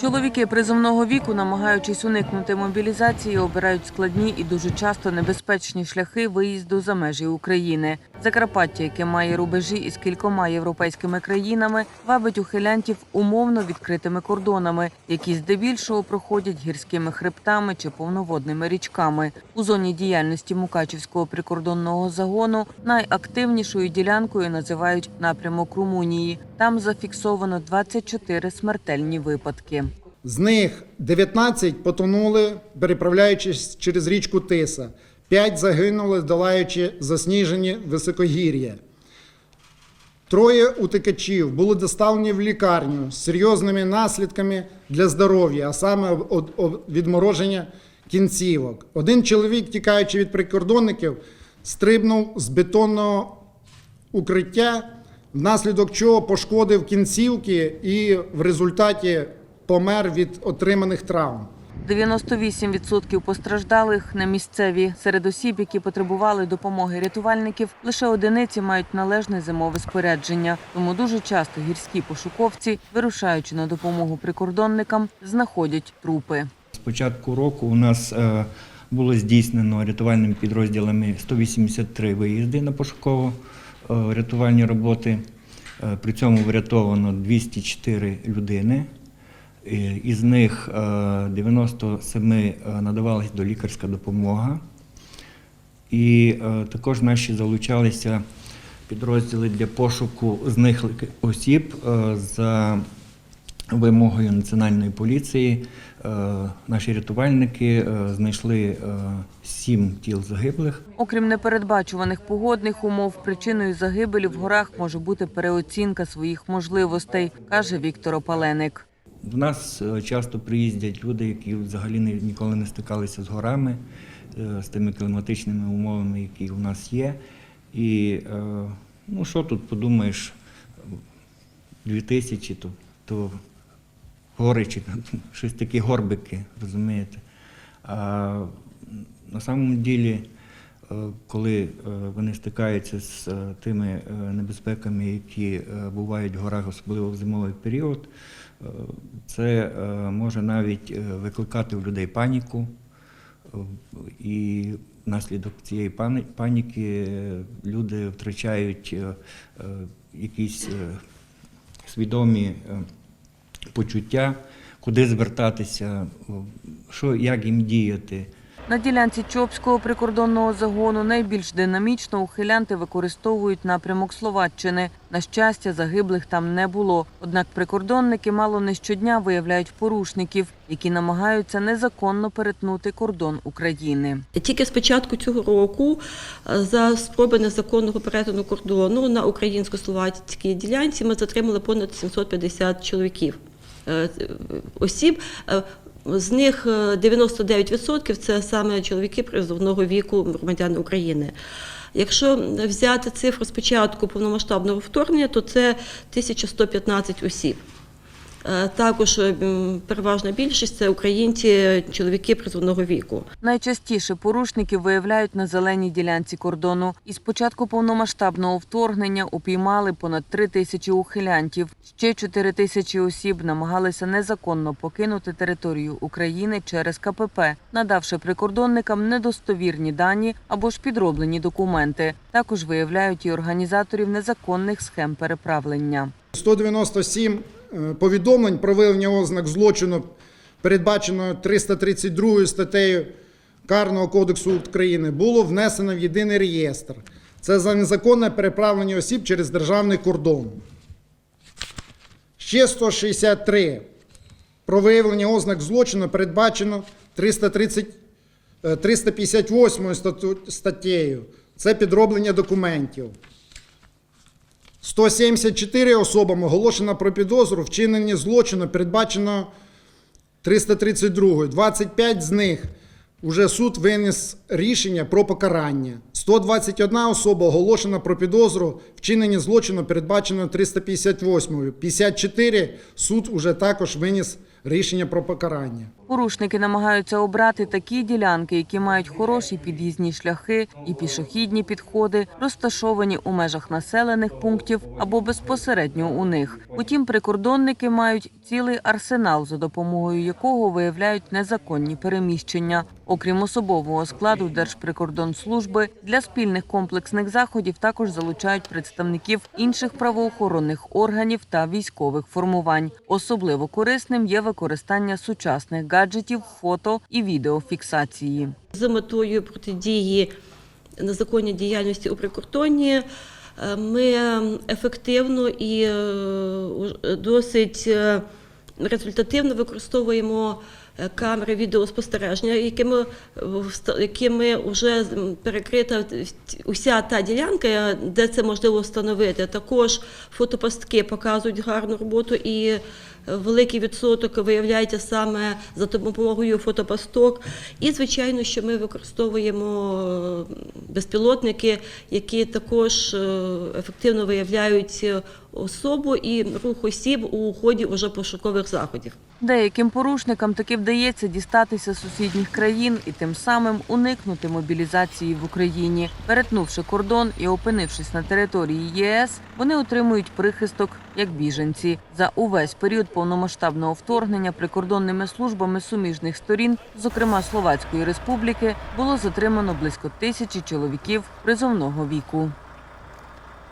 Чоловіки призовного віку, намагаючись уникнути мобілізації, обирають складні і дуже часто небезпечні шляхи виїзду за межі України. Закарпаття, яке має рубежі із кількома європейськими країнами, вабить ухилянтів умовно відкритими кордонами, які здебільшого проходять гірськими хребтами чи повноводними річками. У зоні діяльності Мукачівського прикордонного загону найактивнішою ділянкою називають напрямок Румунії. Там зафіксовано 24 смертельні випадки. З них 19 потонули, переправляючись через річку Тиса. 5 загинули, долаючи засніжені високогір'я. Троє утекачів були доставлені в лікарню з серйозними наслідками для здоров'я, а саме відмороження кінцівок. Один чоловік, тікаючи від прикордонників, стрибнув з бетонного укриття, внаслідок чого пошкодив кінцівки і в результаті помер від отриманих травм. 98% постраждалих не місцеві. Серед осіб, які потребували допомоги рятувальників, лише одиниці мають належне зимове спорядження. Тому дуже часто гірські пошуковці, вирушаючи на допомогу прикордонникам, знаходять трупи. З початку року у нас е, було здійснено рятувальними підрозділами 183 виїзди на пошуково-рятувальні роботи. Е, При цьому врятовано 204 людини. Е, Із них е, 97 е, надавалась долікарська допомога. І е, також наші залучалися підрозділи для пошуку зниклих осіб е, за вимогою національної поліції. Е, наші рятувальники е, знайшли е, сім тіл загиблих. Окрім непередбачуваних погодних умов, причиною загибелі в горах може бути переоцінка своїх можливостей, каже Віктор Опаленик. До нас е, часто приїздять люди, які взагалі ніколи не стикалися з горами, е, з тими кліматичними умовами, які у нас є. І е, ну що тут подумаєш, 2000 то, то гори чи щось такі горбики, розумієте. А на самом ділі, коли е, вони стикаються з е, тими е, небезпеками, які е, бувають в горах, особливо в зимовий період, е, це е, може навіть е, викликати в людей паніку. Е, І внаслідок цієї паніки е, люди втрачають е, е, якісь е, свідомі е, почуття, куди звертатися, що, як їм діяти. На ділянці Чопського прикордонного загону найбільш динамічно ухилянти використовують напрямок Словаччини. На щастя, загиблих там не було. Однак прикордонники мало не щодня виявляють порушників, які намагаються незаконно перетнути кордон України. Тільки з початку цього року е, за спроби незаконного перетину кордону на українсько-словацькій ділянці ми затримали понад 750 чоловіків е, осіб. Е, З них е, 99% це саме чоловіки призовного віку громадян України. Якщо взяти цифру спочатку повномасштабного вторгнення, то це 1115 осіб. Е, Також переважна більшість це українці, чоловіки призовного віку. Найчастіше порушників виявляють на зеленій ділянці кордону. Із початку повномасштабного вторгнення упіймали понад три тисячі ухилянтів. Ще чотири тисячі осіб намагалися незаконно покинути територію України через КПП, надавши прикордонникам недостовірні дані або ж підроблені документи. Також виявляють і організаторів незаконних схем переправлення. 197 е, повідомлень про виявлення ознак злочину, передбаченого 332 статтею Карного кодексу України, було внесено в єдиний реєстр. Це за незаконне переправлення осіб через державний кордон. Ще 163 про виявлення ознак злочину передбачено 330, е, 358 стату- статтею. Це підроблення документів. 174 особам оголошено про підозру в вчиненні злочину, передбачено 332. 25 з них вже суд виніс рішення про покарання. 121 особа оголошена про підозру в вчиненні злочину, передбачено 358. 54 суд уже також виніс рішення про покарання. Порушники намагаються обрати такі ділянки, які мають хороші під'їзні шляхи і пішохідні підходи, розташовані у межах населених пунктів або безпосередньо у них. Утім, прикордонники мають цілий арсенал, за допомогою якого виявляють незаконні переміщення. Окрім особового складу Держприкордонслужби, для спільних комплексних заходів також залучають представників інших правоохоронних органів та військових формувань. Особливо корисним є використання сучасних гаджетів, фото і відеофіксації. з метою протидії незаконній діяльності у прикордонні. е, Ми ефективно і е, досить е, результативно використовуємо камери відеоспостереження, якими, якими вже перекрита уся та ділянка, де це можливо встановити. Також фотопастки показують гарну роботу і великий відсоток виявляється саме за допомогою фотопасток. І, звичайно, що ми використовуємо е, безпілотники, які також е, ефективно виявляють особу і рух осіб у ході уже пошукових заходів. Деяким порушникам таки вдається дістатися з сусідніх країн і тим самим уникнути мобілізації в Україні. Перетнувши кордон і опинившись на території ЄС, вони отримують прихисток як біженці. За увесь період повномасштабного вторгнення прикордонними службами суміжних сторін, зокрема Словацької Республіки, було затримано близько тисячі чоловіків призовного віку.